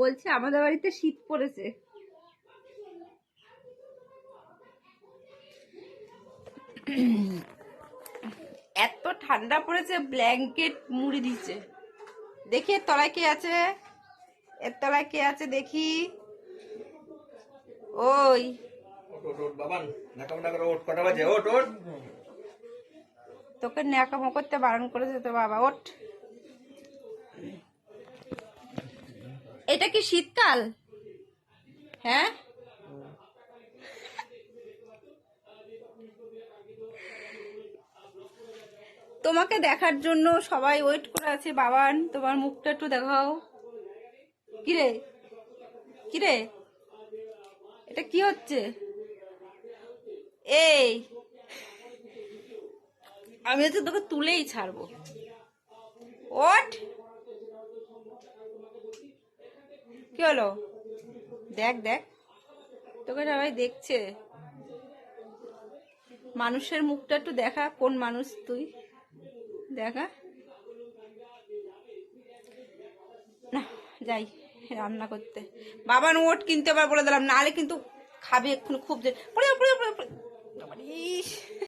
বলছে আমাদের বাড়িতে শীত পড়েছে। এত ঠান্ডা পড়েছে ব্ল্যাঙ্কেট মুড়ি দিচ্ছে। দেখি এর তলায় কে আছে? এর তলায় কে আছে দেখি? ওই। ওট ওট ওট বাবান নাকামটা করে ওট কটা বাজে? ওট ওট তোকে ন্যাকামো করতে বারণ করেছে তো বাবা ওঠ। এটা কি শীতকাল? হ্যাঁ? তোমাকে দেখার জন্য সবাই ওয়েট করে আছে, বাবান, তোমার মুখটা একটু দেখাও। কিরে? কিরে? এটা কি হচ্ছে? এই! আমি হচ্ছে তোকে তুলেই ছাড়বো ওঠ কি হলো? দেখ দেখ। তোকে সবাই দেখছে। মানুষের মুখটা একটু দেখা, কোন মানুষ তুই? দেখা। না, যাই, রান্না করতে। বাবা নোট কিনতে আবার বলে দিলাম। নাহলে কিন্তু খাবে এক্ষুনি খুব পড়ে ইস।